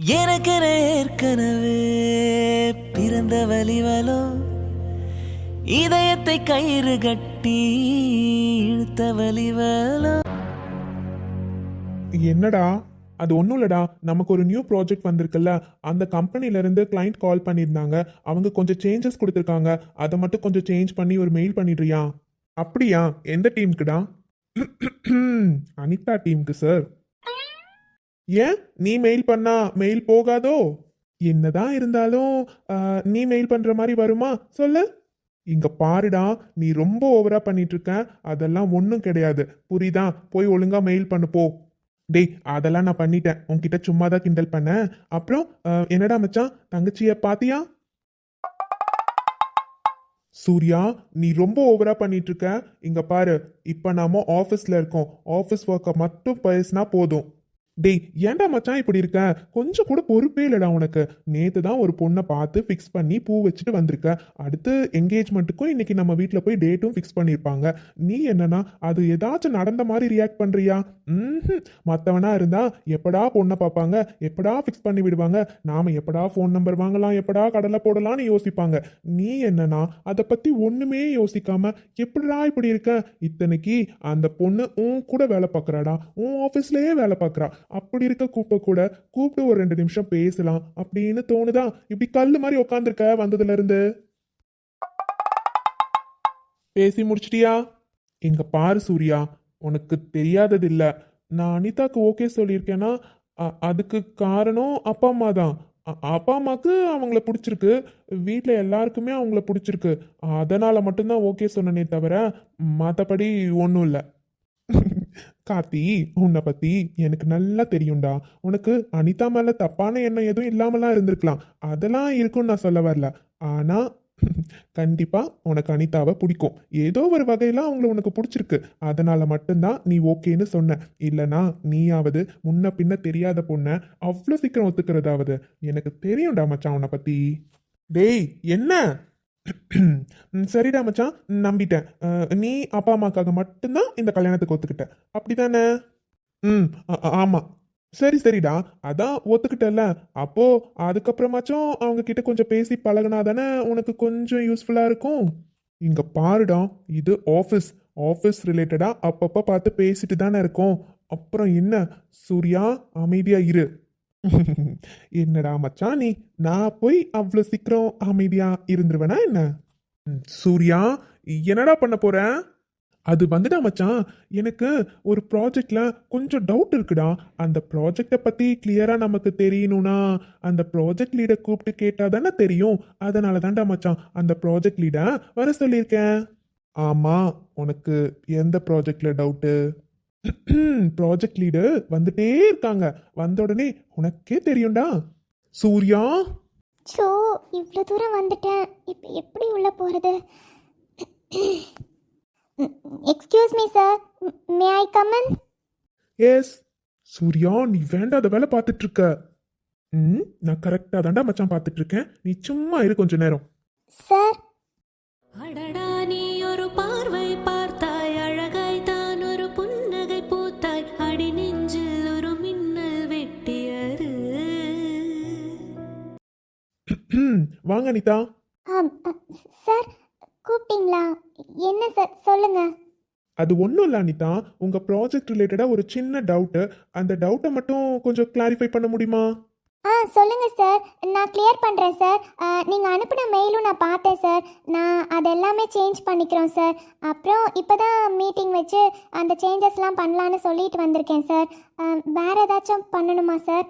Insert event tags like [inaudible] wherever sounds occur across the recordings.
எனக்கு ஏற்கனவே பிறந்த வலிவலோ இதயத்தை கயிறு கட்டி இழுத்த வலிவலோ என்னடா? அது ஒன்றும் இல்லடா. நமக்கு ஒரு நியூ ப்ராஜெக்ட் வந்திருக்குல்ல. அந்த கம்பெனிலேருந்து கிளைண்ட் கால் பண்ணியிருந்தாங்க. அவங்க கொஞ்சம் சேஞ்சஸ் கொடுத்துருக்காங்க. அதை மட்டும் கொஞ்சம் சேஞ்ச் பண்ணி ஒரு மெயில் பண்ணிடுறியா? அப்படியா? எந்த டீமுக்குடா அனிதா டீமுக்கு சார் ஏன்? நீ மெயில் பண்ணா மெயில் போகாதோ? என்னதான் இருந்தாலும் நீ மெயில் பண்ற மாதிரி வருமா? சொல்லு. இங்க பாருடா நீ ரொம்ப ஓவரா பண்ணிட்டு இருக்க அதெல்லாம் ஒன்றும் கிடையாது. புரியுதா? போய் ஒழுங்கா மெயில் பண்ணு போ. டேய் அதெல்லாம் நான் பண்ணிட்டேன். உன்கிட்ட சும்மா தான் கிண்டல் பண்ணேன். அப்புறம் என்னடா மச்சான்? தங்கச்சிய பாத்தியா? சூர்யா நீ ரொம்ப ஓவரா பண்ணிட்டு இருக்க இங்க பாரு இப்ப நாம ஆபீஸ்ல இருக்கோம். ஆபீஸ் ஒர்க்கை மட்டும் பேசினா போதும். டேய் ஏன்டா மச்சான் இப்படி இருக்க? கொஞ்சம் கூட பொறுப்பே இல்லடா உனக்கு. நேத்து தான் ஒரு பொண்ணை பார்த்து ஃபிக்ஸ் பண்ணி பூ வச்சுட்டு வந்திருக்க. அடுத்து என்கேஜ்மெண்ட்டுக்கும் இன்னைக்கு நம்ம வீட்டில் போய் டேட்டும் ஃபிக்ஸ் பண்ணியிருப்பாங்க நீ என்னன்னா அது ஏதாச்சும் நடந்த மாதிரி ரியாக்ட் பண்ணுறியா ம் மற்றவனா இருந்தால் எப்படா பொண்ணை பார்ப்பாங்க? எப்படா ஃபிக்ஸ் பண்ணி விடுவாங்க? நாம எப்படா ஃபோன் நம்பர் வாங்கலாம்? எப்படா கடலை போடலாம்னு யோசிப்பாங்க. நீ என்னன்னா அதை பற்றி ஒன்றுமே யோசிக்காம எப்படிடா இப்படி இருக்க? இத்தனைக்கு அந்த பொண்ணு உன் கூட வேலை பார்க்குறாடா. உன் ஆஃபீஸ்லேயே வேலை பார்க்குறா. அப்படி இருக்க கூப்ப கூட கூப்பிட்டு ஒரு ரெண்டு நிமிஷம் பேசலாம் அப்படின்னு தோணுதா? இப்படி கல்லு மாதிரி உட்காந்துருக்க வந்ததுல இருந்து பேசி முடிச்சிட்டியா? இங்க பாரு சூர்யா உனக்கு தெரியாதது இல்ல நான் அனிதாக்கு ஓகே சொல்லியிருக்கேன்னா அதுக்கு காரணம் அப்பா அம்மா தான். அப்பா அம்மாக்கு அவங்கள பிடிச்சிருக்கு. வீட்டில் எல்லாருக்குமே அவங்கள பிடிச்சிருக்கு. அதனால மட்டும்தான் ஓகே சொன்னனே தவிர மற்றபடி ஒன்றும் இல்லை. கார்த்தி உன்னை பத்தி எனக்கு நல்லா தெரியும்டா. உனக்கு அனிதா மேல தப்பான எண்ணம் எதுவும் இல்லாமலாம் இருந்திருக்கலாம். அதெல்லாம் இருக்கும்னு நான் சொல்ல வரல. ஆனா கண்டிப்பா உனக்கு அனிதாவை பிடிக்கும். ஏதோ ஒரு வகையில அவங்கள உனக்கு பிடிச்சிருக்கு. அதனால மட்டும்தான் நீ ஓகேன்னு சொன்ன. இல்லனா நீயாவது முன்ன பின்ன தெரியாத பொண்ணை அவ்வளோ சீக்கிரம் ஒத்துக்கிறதாவது. எனக்கு தெரியும்டா மச்சான் உன்னை பத்தி. டேய் என்ன? சரிடா மச்சான். நம்பிட்டேன். நீ அப்பா அம்மாக்காக மட்டும்தான் இந்த கல்யாணத்துக்கு ஒத்துக்கிட்ட. அப்படிதானே ம் ஆமாம் சரி சரிடா. அதான் ஒத்துக்கிட்டல அப்போ அதுக்கப்புறமாச்சும் அவங்க கிட்ட கொஞ்சம் பேசி பழகுனா தானே உனக்கு கொஞ்சம் யூஸ்ஃபுல்லாக இருக்கும். இங்க பாருடா. இது ஆஃபீஸ் ஆஃபீஸ் ரிலேட்டடாக அப்பப்போ பார்த்து பேசிட்டு தானே இருக்கோம். அப்புறம் என்ன? சூர்யா அமைதியாக இரு. [laughs] என்னடா மச்சான் நீ? நான் போய் அவ்வளோ சீக்கிரம் அமைதியா இருந்துருவேனா என்ன? ம், சூர்யா என்னடா பண்ண போற? அது வந்துடா மச்சான். எனக்கு ஒரு ப்ராஜெக்டில் கொஞ்சம் டவுட் இருக்குடா. அந்த ப்ராஜெக்டை பற்றி கிளியராக நமக்கு தெரியணும்னா அந்த ப்ராஜெக்ட் லீடை கூப்பிட்டு கேட்டால் தானே தெரியும். அதனால தான்டா மச்சான் அந்த ப்ராஜெக்ட் லீடை வர சொல்லியிருக்கேன். ஆமாம் உனக்கு எந்த ப்ராஜெக்டில் டவுட்டு [clears throat] ப்ராஜெக்ட் லீடர் வந்துட்டே இருக்காங்க. வந்த உடனே உனக்கே தெரியும்டா. சூர்யா? ஸோ இவ்வளோ தூரம் வந்துட்டேன். இப்போ எப்படி உள்ளே போகிறது excuse me sir may I come in yes Surya நீ வேண்டாத வேலை பார்த்துட்டு இருக்க ம் நான் கரெக்டாக தாண்டா மச்சான் பார்த்துட்டு இருக்கேன் நீ சும்மா இரு கொஞ்ச நேரம். சார் வாங்க அனிதா. சார் கூப்பிட்டீங்களா? என்ன சார் சொல்லுங்கள் அது ஒன்றும் இல்லை அனிதா. உங்கள் ப்ராஜெக்ட் ரிலேட்டடாக ஒரு சின்ன டவுட்டு அந்த டவுட்டை மட்டும் கொஞ்சம் கிளாரிஃபை பண்ண முடியுமா? ஆ சொல்லுங்கள் சார். நான் கிளியர் பண்ணுறேன் சார். நீங்கள் அனுப்பின மெயிலும் நான் பார்த்தேன் சார். நான் அதெல்லாமே சேஞ்ச் பண்ணிக்கிறோம் சார். அப்புறம் இப்போ தான் மீட்டிங் வச்சு அந்த சேஞ்சஸ்லாம் பண்ணலான்னு சொல்லிட்டு வந்திருக்கேன் சார். வேறு ஏதாச்சும் பண்ணணுமா சார்?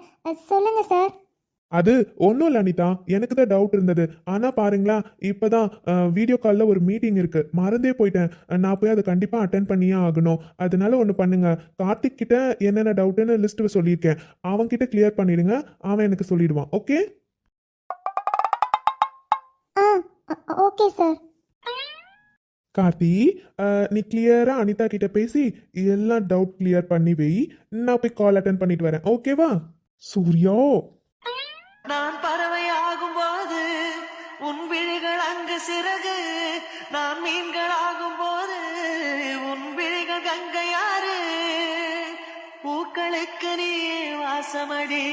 சொல்லுங்கள் சார். அது ஒன்றும் இல்லை அனிதா. எனக்கு தான் டவுட் இருந்தது. ஆனால் பாருங்களா இப்போ தான் வீடியோ காலில் ஒரு மீட்டிங் இருக்கு. மறந்தே போயிட்டேன். நான் போய் அதை கண்டிப்பாக அட்டன் பண்ணியே ஆகணும். அதனால ஒன்று பண்ணுங்க. கார்த்திக் கிட்ட என்னென்ன டவுட்டுன்னு லிஸ்ட் சொல்லியிருக்கேன். அவன் கிட்ட கிளியர் பண்ணிடுங்க. அவன் எனக்கு சொல்லிடுவான். ஓகே ஓகே சார் கார்த்தி நீ கிளியரா அனிதா கிட்ட பேசி எல்லாம் டவுட் கிளியர் பண்ணி வை. நான் போய் கால் அட்டன் பண்ணிட்டு வரேன். ஓகேவா சூர்யா! நான் பறவையாகும் போது உன் விழிகள் அங்கு சிறகு. நான் மீன்களாகும் போது உன் விழிகள் கங்கையாறு பூக்களுக்கு நீ வாசமடி.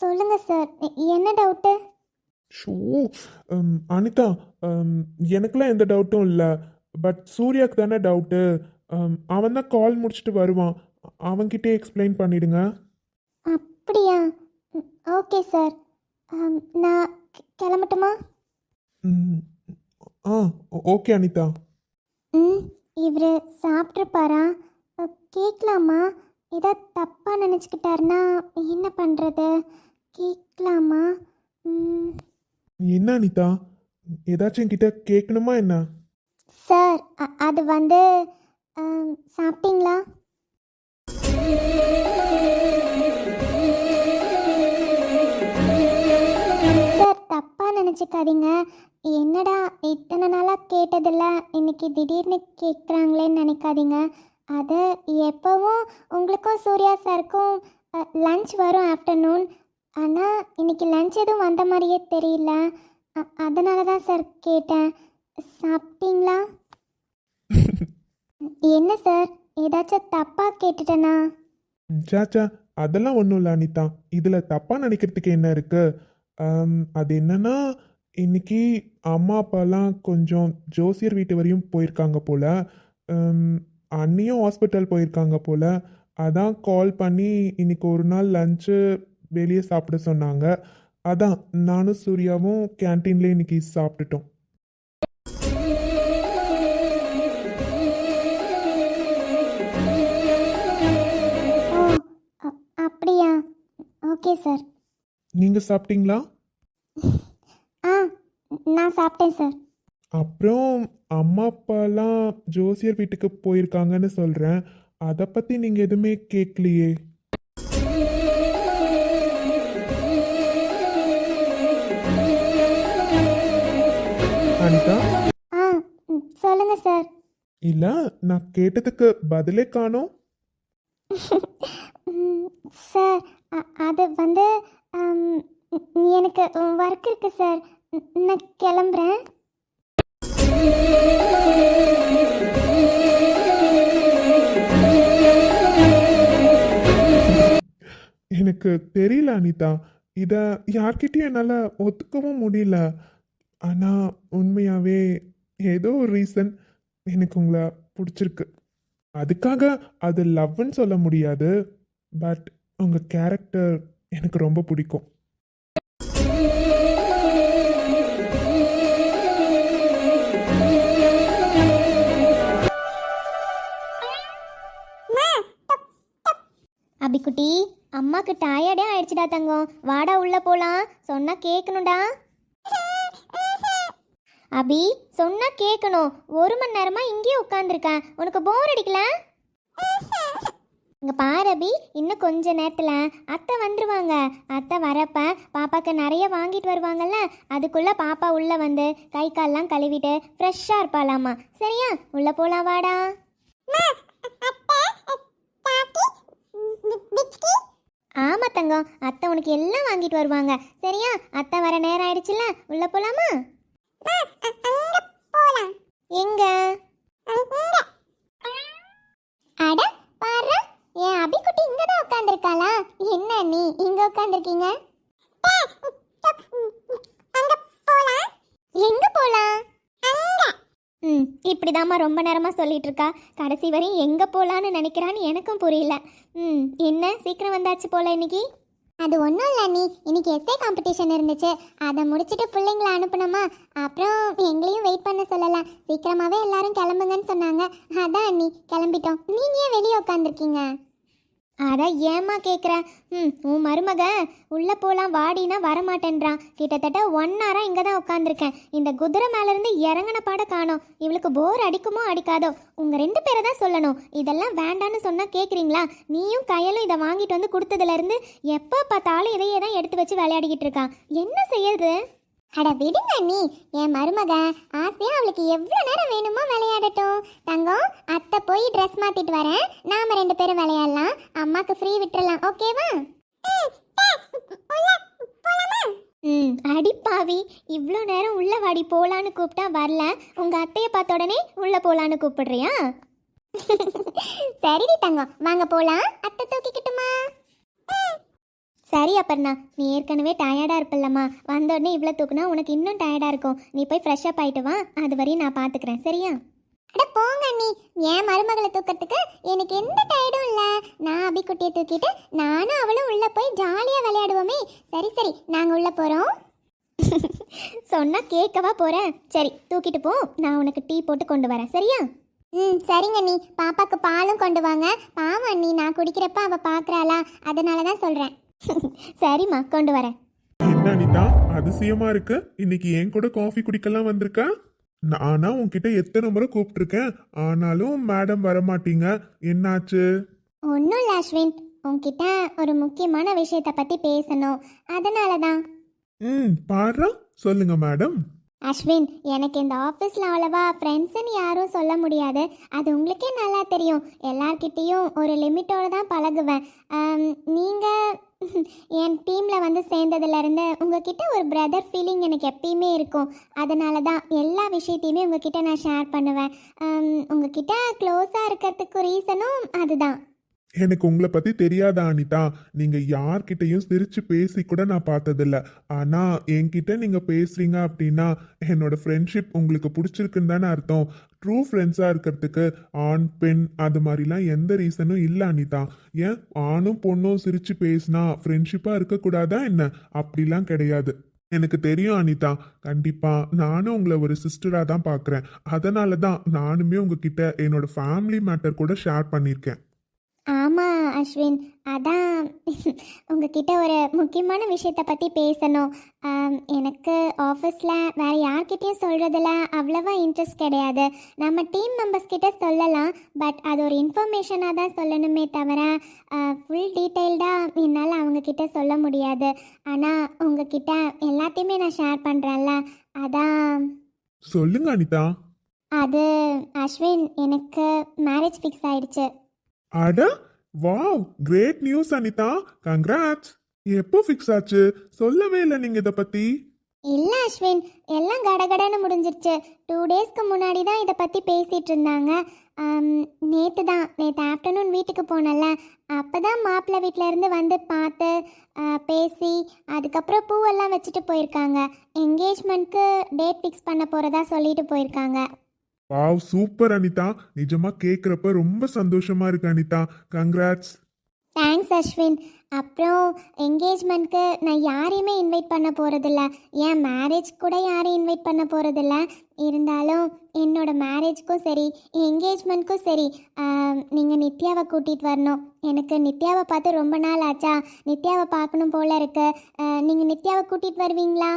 சொல்லுங்க சார் என்ன டவுட்டு ஷோ அனிதா எனக்கெல்லாம் எந்த டவுட்டும் இல்லை. பட் சூர்யாக்கு தானே டவுட்டு அவன் தான் கால் முடிச்சுட்டு வருவான். அவன்கிட்டே எக்ஸ்பிளைன் பண்ணிடுங்க. அப்படியா? Okay sir. நான் கிளம்பட்டுமா? ஆ ஓகே அனிதா. ம் இவர் சாப்பிட்ருப்பாரா? கேட்கலாமா ஏதோ தப்பாக நினச்சிக்கிட்டாருன்னா என்ன பண்ணுறது கேட்கலாமா என்ன அனிதா? ஏதாச்சும் என்கிட்ட கேட்கணுமா என்ன? சார் அது வந்து சாப்பிட்டீங்களா? நினச்சிக்காதீங்க என்னடா இத்தனை நாளாக கேட்டதில்ல இன்னைக்கு திடீர்னு கேட்குறாங்களேன்னு நினைக்காதீங்க. அது எப்போவும் உங்களுக்கும் சூர்யா சாருக்கும் லஞ்ச் வரும் ஆஃப்டர்நூன் ஆனால் இன்னைக்கு லஞ்ச் எதுவும் வந்த மாதிரியே தெரியல. அதனால தான் சார் கேட்டேன். சாப்பிட்டீங்களா? என்ன சார்? ஏதாச்சும் தப்பாக கேட்டுட்டேனா? ஜாச்சா சாச்சா அதெல்லாம் ஒன்றும் இல்லை அனிதா. இதில் தப்பாக நினைக்கிறதுக்கு என்ன இருக்குது அது என்னன்னா இன்னைக்கு அம்மா அப்பாலாம் கொஞ்சம் ஜோசியர் வீட்டு வரையும் போயிருக்காங்க போல. அண்ணியும் ஹாஸ்பிட்டல் போயிருக்காங்க போல. அதான் கால் பண்ணி இன்னைக்கு ஒரு நாள் லஞ்சு வெளியே சாப்பிட சொன்னாங்க. அதான் நானும் சூர்யாவும் கேன்டீன்லேயே இன்னைக்கு சாப்பிட்டுட்டோம். அப்படியா? Okay sir. நீங்கள் சாப்பிட்டீங்களா? நான் சாப்பிட்டேன் சார். அப்புறம் அம்மா அப்பாலாம் ஜோசியர் வீட்டுக்கு போயிருக்காங்கன்னு சொல்கிறேன் அதை பற்றி நீங்கள் எதுவுமே கேட்கலையே அனிதா? ஆ ம், சொல்லுங்க சார். இல்லை நான் கேட்டதுக்கு பதிலே காணோம். [laughs] ம், சார் அ- அது வந்து ஆம், ம், எனக்கு ஒர்க் இருக்கு சார். நான் கிளம்புறேன். எனக்கு தெரியல அனிதா. இதை யார்கிட்டயும் என்னால் ஒத்துக்கவும் முடியல. ஆனால் உண்மையாகவே ஏதோ ஒரு ரீசன் எனக்கு உங்களை பிடிச்சிருக்கு. அதுக்காக அது லவ்னு சொல்ல முடியாது. பட் உங்கள் கேரக்டர் எனக்கு ரொம்ப பிடிக்கும். அபிக்குட்டி அம்மாக்கு டயர்டே ஆயிடுச்சுடா தங்கம். வாடா உள்ள போலாம். சொன்னா கேட்கணும்டா அபி சொன்னா கேட்கணும் ஒரு மணி நேரமா இங்கேயே உட்காந்துருக்கேன் உனக்கு போர் அடிக்கல? இங்க பாரு அபி இன்னும் கொஞ்ச நேரத்துல அத்தை வந்துருவாங்க. அத்தை வரப்ப பாப்பாக்கு நிறைய வாங்கிட்டு வருவாங்கல்ல அதுக்குள்ள பாப்பா உள்ள வந்து கை கால்லாம் கழுவிட்டு ஃப்ரெஷ்ஷா இருப்பாளாமா. சரியா? உள்ள போலாம் வாடா. ஆமா தங்கம் அத்தை உனக்கு எல்லாம் வாங்கிட்டு வருவாங்க. சரியா? அத்தை வர நேரம் ஆயிடுச்சுல உள்ள போலாமா? எங்க? அட பாரு. என் அபிக்குட்டி இங்க தான் உட்கார்ந்திருக்காளா? என்ன நீ இங்க உட்கார்ந்திருக்கீங்க? எங்க போலாம்? ம் இப்படிதாம்மா ரொம்ப நேரமாக சொல்லிட்டு இருக்கா கடைசி வரையும் எங்கே போகலான்னு நினைக்கிறான்னு எனக்கும் புரியல. ம் என்ன? சீக்கிரம் வந்தாச்சு போல இன்னைக்கு? அது ஒன்றும் இல்லை நீ இன்னைக்கு எஸ்ஏ காம்படிஷன் இருந்துச்சு. அதை முடிச்சுட்டு பிள்ளைங்கள அனுப்பணுமா? அப்புறம் எங்களையும் வெயிட் பண்ண சொல்லலாம். சீக்கிரமாகவே எல்லாரும் கிளம்புங்கன்னு சொன்னாங்க. அதான் நீ கிளம்பிட்டோம். நீங்க ஏன் வெளியே உட்காந்துருக்கீங்க அட ஏமா கேட்குற ம் உன் மருமக உள்ளே போகலாம் வாடினா வரமாட்டேன்றான். கிட்டத்தட்ட ஒன் ஹவராக இங்கே தான் உட்காந்துருக்கேன் இந்த குதிரை மேலேருந்து இறங்கின பாட காணோம். இவளுக்கு போர் அடிக்குமோ அடிக்காதோ? உங்கள் ரெண்டு பேரை தான் சொல்லணும். இதெல்லாம் வேண்டான்னு சொன்னால் கேட்குறீங்களா நீயும் கையலும் இதை வாங்கிட்டு வந்து கொடுத்ததுலேருந்து எப்போ பார்த்தாலும் இதையே தான் எடுத்து வச்சு விளையாடிக்கிட்டு இருக்கான் என்ன செய்யறது? அட விடுங்க நீ என் மருமக ஆசையா அவளுக்கு எவ்வளோ நேரம் வேணுமோ விளையாடட்டும். தங்கம் அத்தை போய் ட்ரெஸ் மாத்திட்டு வரேன். நாம ரெண்டு பேரும் விளையாடலாம். அம்மாக்கு ஃப்ரீ விட்டுறலாம். ஓகேவா ம் அடிப்பாவி இவ்வளோ நேரம் உள்ள வாடி போலான்னு கூப்பிட்டா வரல. உங்க அத்தையை பார்த்த உடனே உள்ள போலான்னு கூப்பிடுறியா? [laughs] சரிடி தங்கம். வாங்க போலாம். அத்தை தூக்கிக்கிட்டு சரி அப்பர்ணா நீ ஏற்கனவே டயர்டாக இருப்பில்லம்மா. வந்தோடனே இவ்வளோ தூக்குனா உனக்கு இன்னும் டயர்டாக இருக்கும். நீ போய் ஃப்ரெஷ் அப் ஆயிட்டு வா. அது வரையும் நான் பார்த்துக்கிறேன் சரியா? அட போங்க அண்ணி. என் மருமகளை தூக்கிறதுக்கு எனக்கு எந்த டயர்டும் இல்லை. நான் அபிக்குட்டியை தூக்கிட்டு நானும் அவளும் உள்ளே போய் ஜாலியாக விளையாடுவோமே. சரி சரி. நாங்கள் உள்ளே போகிறோம் [laughs] சொன்னா கேட்கவா போகிறேன் சரி தூக்கிட்டு போ. நான் உனக்கு டீ போட்டு கொண்டு வரேன். சரியா? ம் சரிங்க அண்ணி. பாப்பாக்கு பாலும் கொண்டு வாங்க. பாவம் அண்ணி நான் குடிக்கிறப்ப அவள் பார்க்குறாளா அதனால தான் சொல்கிறேன் [laughs] சரிம்மா கொண்டு வரேன். என்ன அனிதா அதிசயமா இருக்கு? இன்னைக்கு என் கூட காஃபி குடிக்கலாம் வந்திருக்கா? நானா உன்கிட்ட எத்தனை முறை கூப்பிட்டுருக்கேன். ஆனாலும் மேடம் வரமாட்டீங்க. என்னாச்சு? ஒன்றும் இல்லை அஸ்வின். உன்கிட்ட ஒரு முக்கியமான விஷயத்தை பற்றி பேசணும். அதனால தான் ம் பாரு சொல்லுங்க மேடம் அஸ்வின் எனக்கு இந்த ஆஃபீஸில் அவ்வளவா ஃப்ரெண்ட்ஸுன்னு யாரும் சொல்ல முடியாது. அது உங்களுக்கே நல்லா தெரியும். எல்லார்கிட்டேயும் ஒரு லிமிட்டோடு தான் பழகுவேன். நீங்கள் [laughs] என் டீமில் வந்து சேர்ந்ததுலேருந்து உங்ககிட்ட ஒரு பிரதர் ஃபீலிங் எனக்கு எப்பயுமே இருக்கும். அதனால தான் எல்லா விஷயத்தையுமே உங்ககிட்ட நான் ஷேர் பண்ணுவேன். உங்ககிட்ட க்ளோஸாக இருக்கிறதுக்கு ரீசனும் அதுதான். எனக்கு உங்களை பத்தி தெரியாதா அனிதா? நீங்க யார்கிட்டையும் சிரிச்சு பேசி கூட நான் பார்த்ததில்ல. ஆனா என்கிட்ட நீங்க பேசுறீங்க அப்படின்னா என்னோட ஃப்ரெண்ட்ஷிப் உங்களுக்கு பிடிச்சிருக்குன்னு தானே அர்த்தம். ட்ரூ ஃப்ரெண்ட்ஸா இருக்கிறதுக்கு ஆண் பெண் அது மாதிரிலாம் எந்த ரீசனும் இல்லை அனிதா. ஏன்? ஆணும் பொண்ணும் சிரிச்சு பேசினா ஃப்ரெண்ட்ஷிப்பா இருக்கக்கூடாதா என்ன? அப்படிலாம் கிடையாது. எனக்கு தெரியும் அனிதா. கண்டிப்பா நானும் உங்களை ஒரு சிஸ்டரா தான் பார்க்குறேன். அதனால தான் நானுமே உங்ககிட்ட என்னோட ஃபேமிலி மேட்டர் கூட ஷேர் பண்ணியிருக்கேன். அஸ்வின். அதான். உங்ககிட்ட ஒரு முக்கியமான விஷயத்தை பற்றி பேசணும். எனக்கு ஆஃபீஸில் வேறு யார்கிட்டயும் சொல்கிறதுல அவ்வளவா இன்ட்ரெஸ்ட் கிடையாது. நம்ம டீம் மெம்பர்ஸ் கிட்ட சொல்லலாம் பட் அது ஒரு இன்ஃபர்மேஷனாக தான் சொல்லணுமே தவிர ஃபுல் டீட்டெயில்டாக என்னால் அவங்கக்கிட்ட சொல்ல முடியாது. ஆனால் உங்ககிட்ட எல்லாத்தையுமே நான் ஷேர் பண்ணுறேன்ல அதான். சொல்லுங்க அனிதா. அது அஸ்வின் எனக்கு மேரேஜ் ஃபிக்ஸ் ஆயிடுச்சு. அட wow great news Anitha congrats எப்போ ஃபிக்ஸ் ஆச்சு? சொல்லவே இல்லை நீங்க இதை பத்தி. இல்ல அஸ்வின். எல்லாம் கடகடன்னு முடிஞ்சிருச்சு. டூ டேஸ்க்கு முன்னாடி தான் இதை பற்றி பேசிகிட்டு இருந்தாங்க. நேற்று தான். நேற்று ஆஃப்டர்நூன் வீட்டுக்கு போனல அப்போ தான் மாப்பிள்ளை வீட்டிலேருந்து வந்து பார்த்து ஆ, பேசி அதுக்கப்புறம் பூவெல்லாம் வச்சுட்டு போயிருக்காங்க. என்கேஜ்மெண்ட்க்கு டேட் ஃபிக்ஸ் பண்ண போகிறதா சொல்லிட்டு போயிருக்காங்க. வாவ் சூப்பர் அனிதா நிஜமா கேக்குறப்ப ரொம்ப சந்தோஷமா இருக்கு அனிதா கங்க்ராட்ஸ் தேங்க்ஸ் அஸ்வின் அப்புறம் என்கேஜ்மெண்ட்க்கு நான் யாரையுமே இன்வைட் பண்ண போகிறதில்ல ஏன் மேரேஜ் கூட யாரையும் இன்வைட் பண்ண போகிறதில்ல இருந்தாலும் என்னோட மேரேஜ்க்கும் சரி என்கேஜ்மெண்ட்க்கும் சரி நீங்கள் நித்யாவை கூட்டிகிட்டு வரணும். எனக்கு நித்யாவை பார்த்து ரொம்ப நாள் ஆச்சா. நித்யாவை பார்க்கணும் போல இருக்கு. நீங்கள் நித்யாவை கூட்டிகிட்டு வருவீங்களா?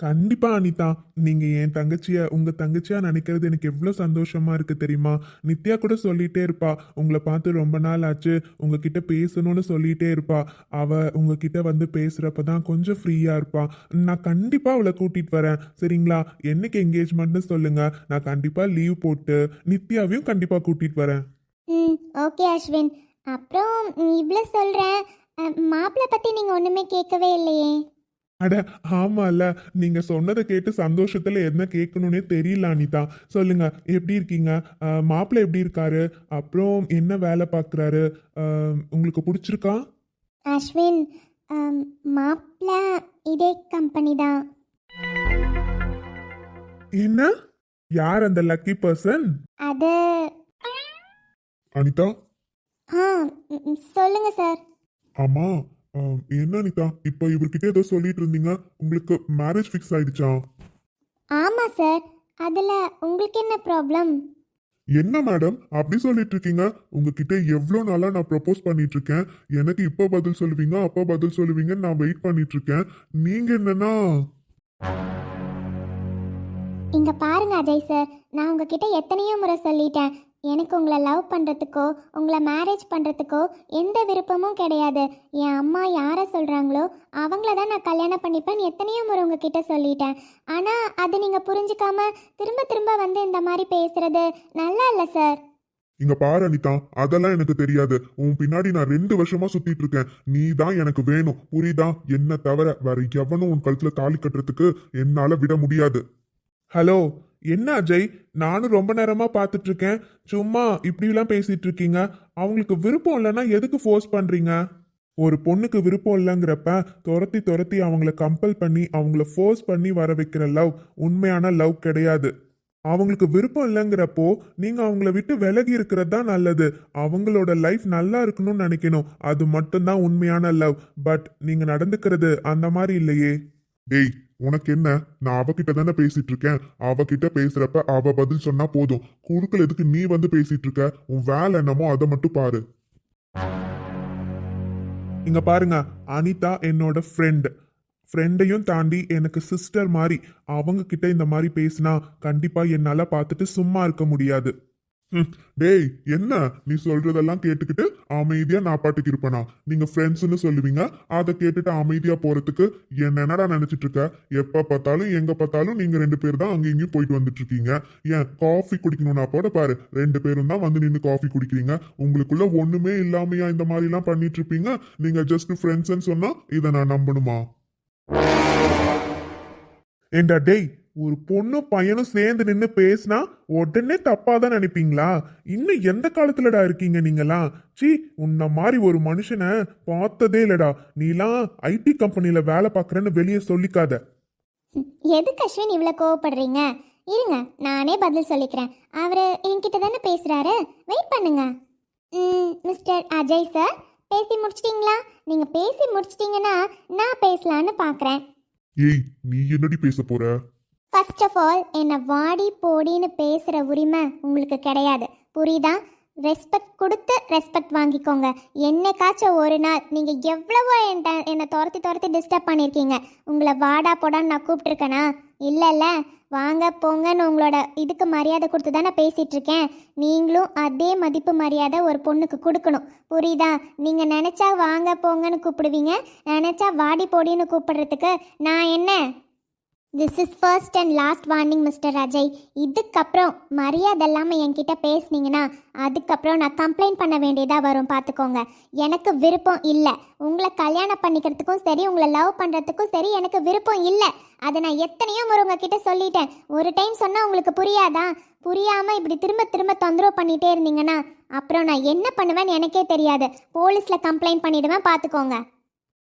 கண்டிப்பா அனிதா நீங்க என் தங்கச்சிய உங்க தங்கச்சியா நினைக்கிறது எனக்கு எவ்வளவு சந்தோஷமா இருக்கு தெரியுமா? நித்யா கூட சொல்லிட்டே இருப்பா உங்களை பார்த்து ரொம்ப நாள் ஆச்சு உங்ககிட்ட பேசணும்னு சொல்லிட்டே இருப்பா. அவ உங்ககிட்ட வந்து பேசுறப்ப தான் கொஞ்சம் ஃப்ரீயா இருப்பா. நான் கண்டிப்பா அவளை கூட்டிட்டு வரேன். சரிங்களா? என்னைக்கு என்கேஜ்மெண்ட்னு சொல்லுங்க. நான் கண்டிப்பா லீவ் போட்டு நித்யாவையும் கண்டிப்பா கூட்டிட்டு வரேன். ம் ஓகே அஸ்வின். அப்புறம் இவ்வளோ சொல்கிறேன் மாப்பிள்ளை பற்றி நீங்கள் ஒன்றுமே கேட்கவே இல்லையே. அட ஆமால நீங்க சொன்னதை கேட்டு சந்தோஷத்துல என்ன கேட்கணும்னே தெரியல அனிதா. சொல்லுங்க எப்படி இருக்கீங்க? மாப்பிள்ளை எப்படி இருக்காரு? அப்புறம் என்ன வேலை பார்க்குறாரு? உங்களுக்கு பிடிச்சிருக்கா? அஸ்வின் மாப்பிள்ளை இதே கம்பெனி தான். என்ன? யார் அந்த லக்கி பர்சன் அது அனிதா? ஆ சொல்லுங்க சார். ஆமா. என்ன அனிதா இப்போ இவர்கிட்ட ஏதோ சொல்லிட்டு இருந்தீங்க உங்களுக்கு மேரேஜ் ஃபிக்ஸ் ஆயிடுச்சா? ஆமாம் சார் அதில் உங்களுக்கு என்ன ப்ராப்ளம் என்ன மேடம் அப்படி சொல்லிட்டு இருக்கீங்க. உங்ககிட்ட எவ்வளோ நாளா நான் ப்ரப்போஸ் பண்ணிட்டு இருக்கேன். எனக்கு இப்போ பதில் சொல்லுவீங்க அப்போ பதில் சொல்லுவீங்கன்னு நான் வெயிட் பண்ணிட்டு இருக்கேன். நீங்க என்னன்னா? இங்கே பாருங்க அஜய் சார் நான் உங்ககிட்ட எத்தனையோ முறை சொல்லிட்டேன். எனக்கு உங்களை லவ் பண்ணுறதுக்கோ உங்களை மேரேஜ் பண்ணுறதுக்கோ எந்த விருப்பமும் கிடையாது. என் அம்மா யாரை சொல்கிறாங்களோ அவங்கள தான் நான் கல்யாணம் பண்ணிப்பேன் எத்தனையோ முறை உங்ககிட்ட சொல்லிட்டேன். ஆனால் அது நீங்கள் புரிஞ்சுக்காம திரும்ப திரும்ப வந்து இந்த மாதிரி பேசுறது நல்லா இல்லை சார் இங்க பாரு அனிதா. அதெல்லாம் எனக்கு தெரியாது. உன் பின்னாடி நான் ரெண்டு வருஷமா சுத்திட்டு இருக்கேன். நீ தான் எனக்கு வேணும். புரியுதா? என்ன தவிர வேற எவனும் உன் கழுத்துல தாலி கட்டுறதுக்கு என்னால விட முடியாது. ஹலோ என்ன அஜய்? நானும் ரொம்ப நேரமா பார்த்துட்டு இருக்கேன் சும்மா இப்படிலாம் பேசிட்டு இருக்கீங்க அவங்களுக்கு விருப்பம் இல்லைன்னா எதுக்கு ஃபோர்ஸ் பண்றீங்க? ஒரு பொண்ணுக்கு விருப்பம் இல்லைங்கிறப்ப துரத்தி துரத்தி அவங்கள கம்பல் பண்ணி அவங்கள ஃபோர்ஸ் பண்ணி வர வைக்கிற லவ் உண்மையான லவ் கிடையாது. அவங்களுக்கு விருப்பம் இல்லைங்கிறப்போ நீங்க அவங்கள விட்டு விலகி இருக்கிறது தான் நல்லது. அவங்களோட லைஃப் நல்லா இருக்கணும்னு நினைக்கணும். அது மட்டும்தான் உண்மையான லவ் பட் நீங்க நடந்துக்கிறது அந்த மாதிரி இல்லையே. டேய் உனக்கு என்ன? நான் அவகிட்ட தானே பேசிட்டு இருக்கேன் அவகிட்ட பேசுறப்ப அவ பதில் சொன்னா போதும். குறுக்கள் எதுக்கு நீ வந்து பேசிட்டு இருக்க உன் வேலை என்னமோ அதை மட்டும் பாரு. இங்க பாருங்க அனிதா என்னோட ஃப்ரெண்ட் ஃப்ரெண்டையும் தாண்டி எனக்கு சிஸ்டர் மாதிரி அவங்க கிட்ட இந்த மாதிரி பேசினா கண்டிப்பா என்னால பார்த்துட்டு சும்மா இருக்க முடியாது. டேய் என்ன? நீ சொல்றதெல்லாம் கேட்டுக்கிட்டு அமைதியா நான் பாட்டுக்கு இருப்பேனா? நீங்க ஃப்ரெண்ட்ஸ்னு சொல்லுவீங்க. அதை கேட்டுட்டு அமைதியா போறதுக்கு என்ன என்னடா நினைச்சிட்டு இருக்க? எப்ப பார்த்தாலும் எங்க பார்த்தாலும் நீங்க ரெண்டு பேர் தான் அங்கே இங்கேயும் போயிட்டு வந்துட்டு இருக்கீங்க ஏன் காஃபி குடிக்கணும்னா போட பாரு. ரெண்டு பேரும் தான் வந்து நின்று காஃபி குடிக்கிறீங்க. உங்களுக்குள்ள ஒண்ணுமே இல்லாமையா இந்த மாதிரி எல்லாம் பண்ணிட்டு இருப்பீங்க நீங்க ஜஸ்ட் ஃப்ரெண்ட்ஸ்ன்னு சொன்னா இதை நான் நம்பணுமா? ஏண்டா டேய் ஒரு பொண்ணும் பையனும் சேர்ந்து நின்று பேசினா உடனே தப்பா தான் நினைப்பீங்களா? இன்னும் எந்த காலத்துலடா இருக்கீங்க நீங்களாம் சீ உன்ன மாதிரி ஒரு மனுஷனை பார்த்ததே இல்லடா. நீலாம் ஐடி கம்பெனில வேலை பார்க்கறேன்னு வெளியே சொல்லிக்காத. எதுக்கு அஸ்வின் இவ்வளோ கோவப்படுறீங்க? இருங்க நானே பதில் சொல்லிக்கிறேன். அவர் என்கிட்ட தானே பேசுகிறாரு வெயிட் பண்ணுங்க. ம், மிஸ்டர் அஜய் சார் பேசி முடிச்சிட்டிங்களா? நீங்கள் பேசி முடிச்சிட்டிங்கன்னா நான் பேசலான்னு பார்க்குறேன் ஏய் நீ என்னடி பேச போற? ஃபர்ஸ்ட் ஆஃப் ஆல் என்னை வாடி போடின்னு பேசுகிற உரிமை உங்களுக்கு கிடையாது. புரியுதா? ரெஸ்பெக்ட் கொடுத்து ரெஸ்பெக்ட் வாங்கிக்கோங்க. என்னைக்காச்சும் ஒரு நாள் நீங்கள் எவ்வளவோ என்கிட்ட என்னை துரத்தி துரத்தி டிஸ்டர்ப் பண்ணியிருக்கீங்க உங்களை வாடா போடான்னு நான் கூப்பிட்ருக்கேனா இல்லைல்ல. வாங்க போங்கன்னு உங்களோட இதுக்கு மரியாதை கொடுத்து தானே பேசிகிட்டு நீங்களும் அதே மதிப்பு மரியாதை ஒரு பொண்ணுக்கு கொடுக்கணும். புரியுதா? நீங்கள் நினச்சா வாங்க போங்கன்னு கூப்பிடுவீங்க. நினச்சா வாடி போடின்னு கூப்பிடுறதுக்கு நான் என்ன? This is first and last warning mister Ajay இதுக்கப்புறம் மரியாதை இல்லாமல் என்கிட்ட பேசுனீங்கன்னா அதுக்கப்புறம் நான் கம்ப்ளைண்ட் பண்ண வேண்டியதாக வரும் பார்த்துக்கோங்க எனக்கு விருப்பம் இல்லை. உங்களை கல்யாணம் பண்ணிக்கிறதுக்கும் சரி உங்களை லவ் பண்ணுறதுக்கும் சரி எனக்கு விருப்பம் இல்லை. அதை நான் எத்தனையோ முறை உங்ககிட்ட சொல்லிட்டேன். ஒரு டைம் சொன்னால் உங்களுக்கு புரியாதா? புரியாமல் இப்படி திரும்ப திரும்ப தொந்தரவு பண்ணிகிட்டே இருந்தீங்கன்னா அப்புறம் நான் என்ன பண்ணுவேன்னு எனக்கே தெரியாது. போலீஸில் கம்ப்ளைண்ட் பண்ணிவிடுவேன் பார்த்துக்கோங்க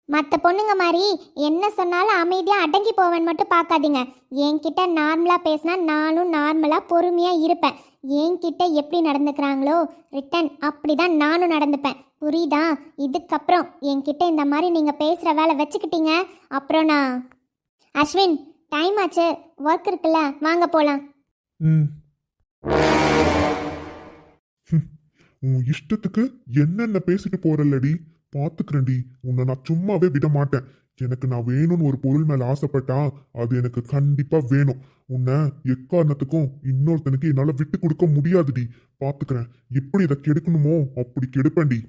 மற்ற பொண்ணுங்க மாதிரி என்ன சொன்னாலும் அமைதியாக அடங்கி போவேன்னு மட்டும் பார்க்காதீங்க. என்கிட்ட நார்மலாக பேசினா நானும் நார்மலாக பொறுமையாக இருப்பேன். என்கிட்ட எப்படி நடந்துக்கிறாங்களோ ரிட்டன் அப்படி தான் நானும் நடந்துப்பேன். புரியுதா? இதுக்கப்புறம் என்கிட்ட இந்த மாதிரி நீங்கள் பேசுகிற வேலை வச்சுக்கிட்டீங்க. அப்புறம் நான் அஸ்வின் டைம் ஆச்சு. ஒர்க் இருக்குல்ல வாங்க போகலாம் ம். உன் இஷ்டத்துக்கு என்னென்ன பேசிட்டு போறல்லடி? பாத்துக்கிறேன்டி உன்னை நான் சும்மாவே விட மாட்டேன் எனக்கு நான் வேணும்னு ஒரு பொருள் மேல ஆசைப்பட்டா அது எனக்கு கண்டிப்பா வேணும். உன்னை எக்காரணத்துக்கும் இன்னொருத்தனுக்கு என்னால விட்டு கொடுக்க முடியாதுடி. பாத்துக்கிறேன் எப்படி இதை கெடுக்கணுமோ அப்படி கெடுப்பேன்டி.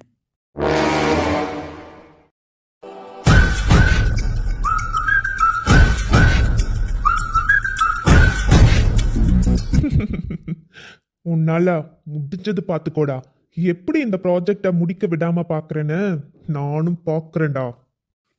உன்னால முடிஞ்சது பார்த்துக்கோடா. எப்படி இந்த ப்ராஜெக்டை முடிக்க விடாம பார்க்கறேன்னு நானும் பார்க்கறேன்டா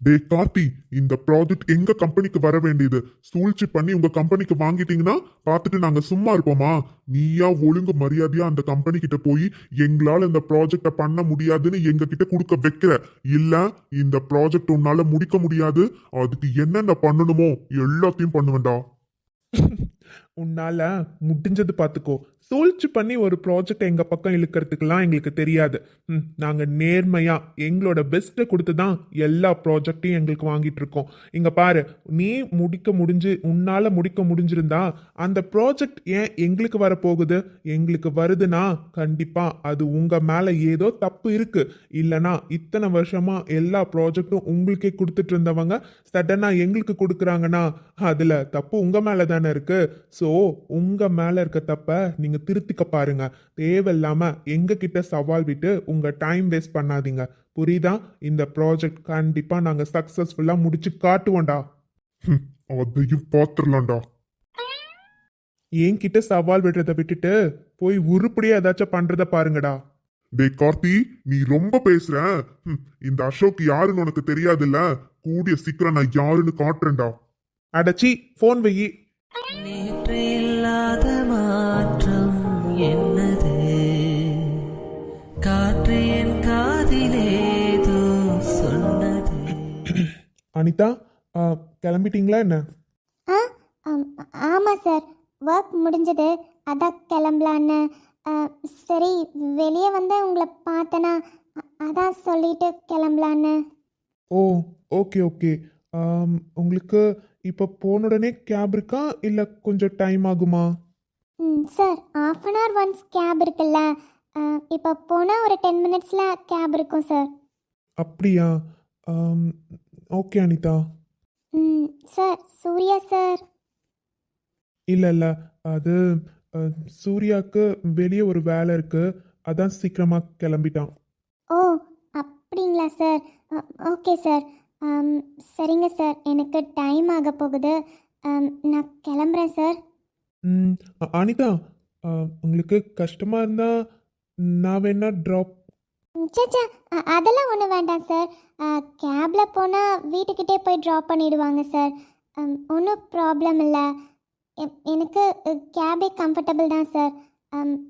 டே கார்த்தி இந்த ப்ராஜெக்ட் எங்க கம்பெனிக்கு வர வேண்டியது? சூழ்ச்சி பண்ணி உங்க கம்பெனிக்கு வாங்கிட்டீங்கன்னா பார்த்துட்டு நாங்க சும்மா இருப்போமா? நீயா ஒழுங்கு மரியாதையா அந்த கம்பெனி கிட்ட போய் எங்களால இந்த ப்ராஜெக்ட பண்ண முடியாதுன்னு எங்க கிட்ட கொடுக்க வைக்கிற? இல்ல இந்த ப்ராஜெக்ட் உன்னால முடிக்க முடியாது. அதுக்கு என்னென்ன பண்ணணுமோ எல்லாத்தையும் பண்ணுவேன்டா. உன்னால முடிஞ்சது பார்த்துக்கோ சூழ்ச்சி பண்ணி ஒரு ப்ராஜெக்ட் எங்க பக்கம் இழுக்கிறதுக்கெல்லாம் எங்களுக்கு தெரியாது. ம், நாங்க நேர்மையா எங்களோட பெஸ்ட்டை கொடுத்து தான் எல்லா ப்ராஜெக்டையும் எங்களுக்கு வாங்கிட்டு இருக்கோம். இங்க பாரு நீ முடிக்க முடிஞ்சு உன்னால முடிக்க முடிஞ்சிருந்தா அந்த ப்ராஜெக்ட் ஏன் எங்களுக்கு வரப்போகுது? எங்களுக்கு வருதுன்னா கண்டிப்பா அது உங்க மேல ஏதோ தப்பு இருக்கு. இல்லனா இத்தனை வருஷமா எல்லா ப்ராஜெக்டும் உங்களுக்கே கொடுத்துட்டு இருந்தவங்க சடனா எங்களுக்கு கொடுக்குறாங்கன்னா அதுல தப்பு உங்க மேல தானே இருக்கு. ஸோ உங்க மேல இருக்க தப்ப நீங்க திருத்திக்க பாருங்க. தேவையில்லாம எங்க கிட்ட சவால் விட்டு உங்க டைம் வேஸ்ட் பண்ணாதீங்க. புரியுதா? இந்த ப்ராஜெக்ட் கண்டிப்பா நாங்க சக்சஸ்ஃபுல்லா முடிச்சு காட்டுவோம்டா. அதையும் பாத்துரலாம்டா என்கிட்ட சவால் விடுறதை விட்டுட்டு போய் உருப்படியா ஏதாச்சும் பண்றத பாருங்கடா. டே கார்த்தி நீ ரொம்ப பேசுற. இந்த அசோக் யாருன்னு உனக்கு தெரியாதுல்ல? கூடிய சீக்கிரம் நான் யாருன்னு காட்டுறேன்டா. அடச்சி ஃபோன் வெயி. என்னது? காற்று என் காதிலேதோ சொன்ன அனிதா ஆ, கிளம்பிட்டீங்களா என்ன? ஆ ஆம், ஆமாம் சார். ஒர்க் முடிஞ்சது. அதான் கிளம்பலான்னு. ஆ, சரி வெளியே வந்து உங்களை பார்த்தேனா? அ- அதான் சொல்லிட்டு கிளம்பலான்னு. ஓ ஓகே ஓகே. ஆம், உங்களுக்கு இப்போ போன உடனே கேப் இருக்கா? இல்லை கொஞ்சம் டைம் ஆகுமா? ம் sir half an hour once gap இருக்குல்ல இப்போ போனால் ஒரு டென் மினிட்ஸில் கேப் இருக்கும் சார். அப்படியா? ஓகே அனிதா. ம் சார் சூர்யா சார். இல்லை இல்லை அது சூர்யாவுக்கு வெளியே ஒரு வேலை இருக்கு. அதான் சீக்கிரமாக கிளம்பிட்டான். ஓ அப்படிங்களா சார். அ- ஓகே சார். ஆம், சரிங்க சார். எனக்கு டைம் ஆக போகுது. ஆம், நான் கிளம்புறேன் சார். ம், அ- அனிதா உங்களுக்கு கஷ்டமாக இருந்தால் நான் வேணா ட்ராப் சேச்சா அதெல்லாம் ஒன்றும் வேண்டாம் சார் கேபில் போனால் வீட்டுக்கிட்டே போய் ட்ராப் பண்ணிடுவாங்க சார் ஒன்றும் ப்ராப்ளம் இல்லை. எனக்கு கேபே கம்ஃபர்டபுள் தான் சார்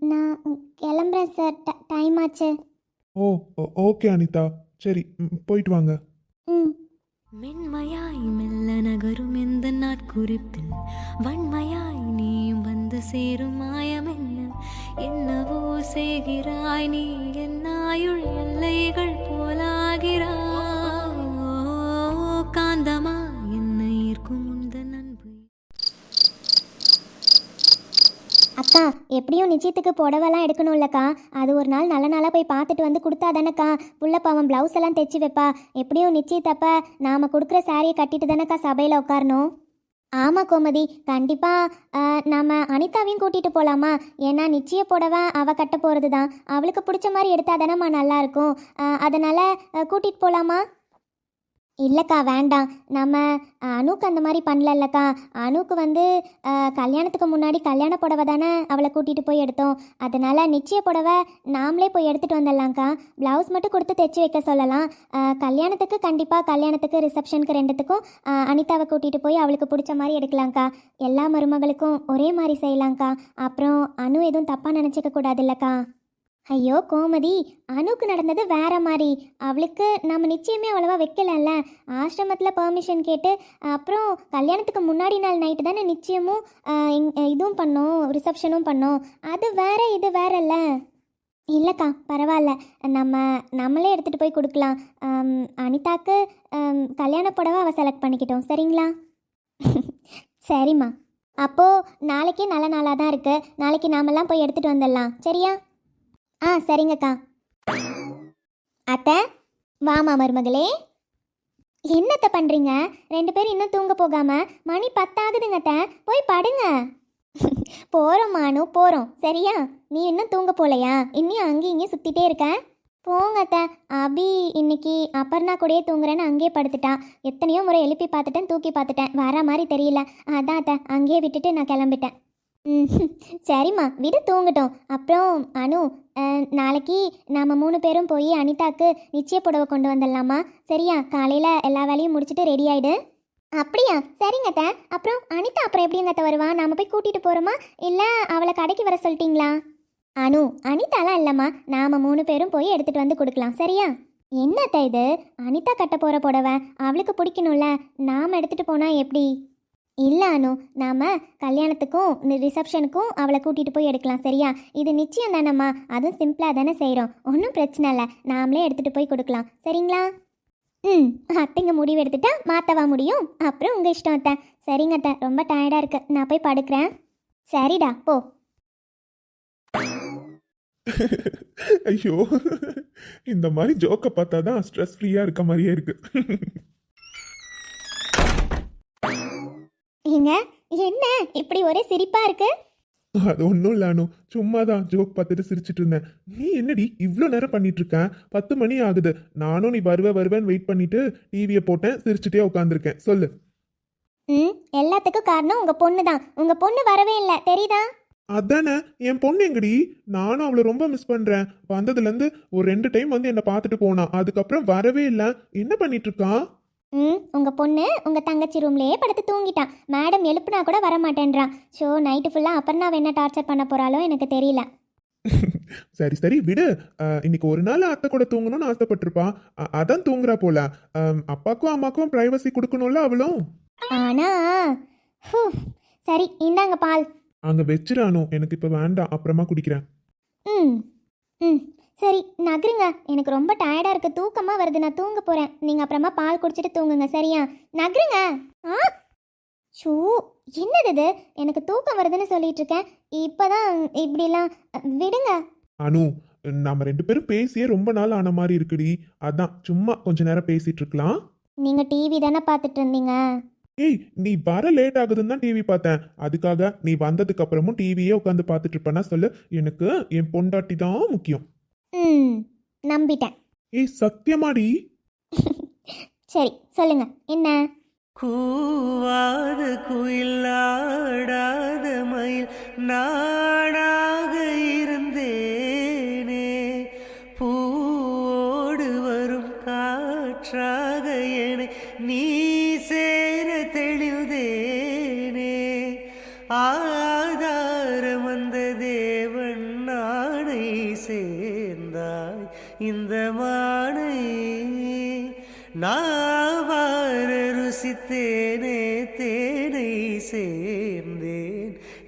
நான் கிளம்புறேன் சார் டைம் ஆச்சு. ஓ ஓ- ஓகே அனிதா. சரி ம், போயிட்டு வாங்க. ம். மென்மையாய் மெல்ல நகரும் எந்த நாட்குறிப்பில்? வன்மையாய் நீயும் வந்து சேரும் மாயம் என்ன? என்னவோ செய்கிறாய் நீ என்னாயுள் எல்லைகள் போலாகிறாய். காந்தமா என்னை ஈர்க்கும் உந்தன் அன்பு அக்கா எப்படியும் நிச்சயத்துக்கு புடவெல்லாம் எடுக்கணும்லக்கா. அது ஒரு நாள் நல்ல நாளாக போய் பார்த்துட்டு வந்து கொடுத்தா தானேக்கா புள்ள பாவம் ப்ளவுஸ் எல்லாம் தைச்சி வைப்பா. எப்படியும் நிச்சயத்தப்ப நாம் கொடுக்குற சாரியை கட்டிட்டு தானேக்கா சபையில் உட்காரணும்? ஆமாம் கோமதி கண்டிப்பாக நாம் அனிதாவையும் கூட்டிகிட்டு போகலாமா ஏன்னா நிச்சய புடவை அவள் கட்ட போகிறது தான் அவளுக்கு பிடிச்ச மாதிரி எடுத்தால் தானேம்மா நல்லாயிருக்கும் அதனால் கூட்டிகிட்டு போகலாமா இல்லைக்கா வேண்டாம். நம்ம அனுக்கு அந்த மாதிரி பண்ணலல்லக்கா. அனுக்கு வந்து கல்யாணத்துக்கு முன்னாடி கல்யாண புடவை தானே அவளை கூட்டிகிட்டு போய் எடுத்தோம். அதனால் நிச்சய புடவை நாமளே போய் எடுத்துகிட்டு வந்துடலாம்க்கா. ப்ளவுஸ் மட்டும் கொடுத்து தைச்சி வைக்க சொல்லலாம். கல்யாணத்துக்கு கண்டிப்பாக கல்யாணத்துக்கு ரிசப்ஷனுக்கு ரெண்டுத்துக்கும் அனிதாவை கூட்டிகிட்டு போய் அவளுக்கு பிடிச்ச மாதிரி எடுக்கலாம்க்கா. எல்லா மருமகளுக்கும் ஒரே மாதிரி செய்யலாம்க்கா. அப்புறம் அனு எதுவும் தப்பாக நினச்சிக்க கூடாதுல்லக்கா ஐயோ கோமதி அனுக்கு நடந்தது வேற மாதிரி. அவளுக்கு நம்ம நிச்சயமே அவ்வளவா வைக்கலல்ல. ஆசிரமத்தில் பர்மிஷன் கேட்டு அப்புறம் கல்யாணத்துக்கு முன்னாடி நாள் நைட்டு தானே நிச்சயமும் இங்- இதுவும் பண்ணோம் ரிசப்ஷனும் பண்ணோம். அது வேற இது வேறல்ல. இல்லைக்கா பரவாயில்ல நம்ம நம்மளே எடுத்துகிட்டு போய் கொடுக்கலாம். அனிதாக்கு கல்யாண புடவை அவள் செலக்ட் பண்ணிக்கிட்டோம். சரிங்களா? [laughs] சரிம்மா. அப்போது நாளைக்கே நல்ல நாளாக தான் இருக்குது நாளைக்கு நாமெல்லாம் போய் எடுத்துகிட்டு வந்துடலாம். சரியா? ஆ சரிங்கக்கா. அத்தை வாமா மருமகளே. என்னத்த பண்ணுறீங்க ரெண்டு பேரும் இன்னும் தூங்க போகாமல் மணி பத்தாகுதுங்க அத்தை. போய் படுங்க. [laughs] போகிறோம் மானு போகிறோம் சரியா? நீ இன்னும் தூங்க போலையா? இன்னும் அங்கேயும் இங்கேயும் சுற்றிட்டே இருக்க? போங்க அத்தை. அபி இன்னைக்கு அப்பர்ணா கூடயே தூங்குறேன்னு அங்கேயே படுத்துட்டான் எத்தனையோ முறை எழுப்பி பார்த்துட்டேன் தூக்கி பார்த்துட்டேன். வர மாதிரி தெரியல. அதான் அத்தை அங்கேயே விட்டுட்டு நான் கிளம்பிட்டேன். சரிம்மா விட தூங்கட்டும். அப்புறம் அனு நாளைக்கு நாம் மூணு பேரும் போய் அனிதாக்கு நிச்சய புடவை கொண்டு வந்துடலாமா சரியா காலையில் எல்லா வேலையும் முடிச்சுட்டு ரெடி ஆகிடு அப்படியா சரிங்கத்த அப்புறம் அனிதா அப்புறம் எப்படிங்கத்த வருவா? நாம் போய் கூட்டிகிட்டு போகிறோமா இல்லை அவளை கடைக்கு வர சொல்லிட்டீங்களா? அனு அனிதாலாம் இல்லைம்மா. நாம் மூணு பேரும் போய் எடுத்துகிட்டு வந்து கொடுக்கலாம். சரியா? என்னத்த இது? அனிதா கட்ட போகிற புடவை அவளுக்கு பிடிக்கணும்ல. நாம் எடுத்துகிட்டு போனால் எப்படி? இல்லை அனு நாம் கல்யாணத்துக்கும் ரிசப்ஷனுக்கும் அவளை கூட்டிகிட்டு போய் எடுக்கலாம் சரியா? இது நிச்சயம் தானம்மா? அதுவும் சிம்பிளாக தானே செய்கிறோம் ஒன்றும் பிரச்சனை இல்லை. நாமளே எடுத்துகிட்டு போய் கொடுக்கலாம். சரிங்களா? ம். அத்தைங்க முடிவு எடுத்துட்டா மாற்றவா முடியும்? அப்புறம் உங்கள் இஷ்டம் அத்தை. சரிங்க அத்தை. ரொம்ப டயர்டாக இருக்கு. நான் போய் படுக்கிறேன். சரிடா போ. [laughs] ஐயோ. இந்த மாதிரி ஜோக்கை பார்த்தா தான் ஸ்ட்ரெஸ் ஃப்ரீயாக இருக்க மாதிரியே இருக்குது [laughs] ஏங்க என்ன? இப்படி ஒரே சிரிப்பாக இருக்கு? அது ஒன்றும் இல்லை அனு. சும்மா தான் ஜோக் பார்த்துட்டு சிரிச்சிட்டு இருந்தேன். நீ என்னடி இவ்வளோ நேரம் பண்ணிட்டு இருக்க பத்து மணி ஆகுது. நானும் நீ வருவ வருவேன்னு வெயிட் பண்ணிட்டு டிவியை போட்டேன் சிரிச்சிட்டே உட்காந்துருக்கேன் சொல்லு. ம் எல்லாத்துக்கும் காரணம் உங்கள் பொண்ணு தான் உங்கள் பொண்ணு வரவே இல்லை. தெரியுதா? அதானே? என் பொண்ணு எங்கடி? நானும் அவளை ரொம்ப மிஸ் பண்றேன். வந்ததுலேருந்து ஒரு ரெண்டு டைம் வந்து என்னை பார்த்துட்டு போனா. அதுக்கப்புறம் வரவே இல்லை. என்ன பண்ணிட்டு இருக்கா? ம் உங்கள் பொண்ணு உங்கள் தங்கச்சி ரூம்லேயே படுத்து தூங்கிட்டான் மேடம் எழுப்புனா கூட வர மாட்டேன்றான் ஷோ நைட்டு ஃபுல்லாக அப்புறம் என்ன டார்ச்சர் பண்ண போகிறாளோ எனக்கு தெரியல. [laughs] சரி சரி விடு. இன்னைக்கு ஒரு நாள் அத்தை கூட தூங்கணும்னு ஆசைப்பட்டிருப்பா. அதான் தூங்குறா போல. அப்பாக்கும் அம்மாக்கும் பிரைவசி கொடுக்கணும்ல அவளும்? ஆனா ஹூ, சரி இந்தாங்க பால். அங்க வச்சிரானு எனக்கு இப்ப வேண்டாம். அப்புறமா குடிக்கிறேன். ம் ம். சரி நகருங்க. எனக்கு ரொம்ப டயர்டாக இருக்கு. தூக்கமாக வருது. நான் தூங்க போகிறேன் நீங்கள் அப்புறமா பால் குடிச்சிட்டு தூங்குங்க. சரியா? நகருங்க. ஆ? ஷூ என்னது இது? எனக்கு தூக்கம் வருதுன்னு சொல்லிட்டு இருக்கேன். இப்போதான் இப்படிலாம் விடுங்க. அனு நம்ம ரெண்டு பேரும் பேசியே ரொம்ப நாள் ஆன மாதிரி இருக்குடி. அதான் சும்மா கொஞ்ச நேரம் பேசிட்டு இருக்கலாம். நீங்கள் டிவி தானே பார்த்துட்டு இருந்தீங்க? ஏய் நீ வர லேட் ஆகுதுன்னு தான் டிவி பார்த்தேன். அதுக்காக நீ வந்ததுக்கு அப்புறமும் டிவியே உட்காந்து பார்த்துட்டு இருப்பேன்னா சொல்லு. எனக்கு என் பொண்டாட்டி தான் முக்கியம். ம் நம்பிட்டேன். ஏய் சத்தியமாடி? [laughs] சரி சொல்லுங்க. என்ன? கூவாத குயில் ஆடாத மயில் நாடாக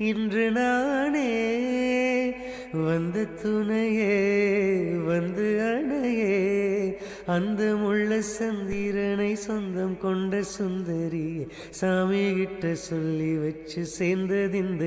இன்று நானே வந்து துணையே வந்து அணையே. அந்த முள்ள சந்திரனை சொந்தம் கொண்ட சுந்தரியே சாமி கிட்ட சொல்லி வச்சு சேர்ந்தது இந்த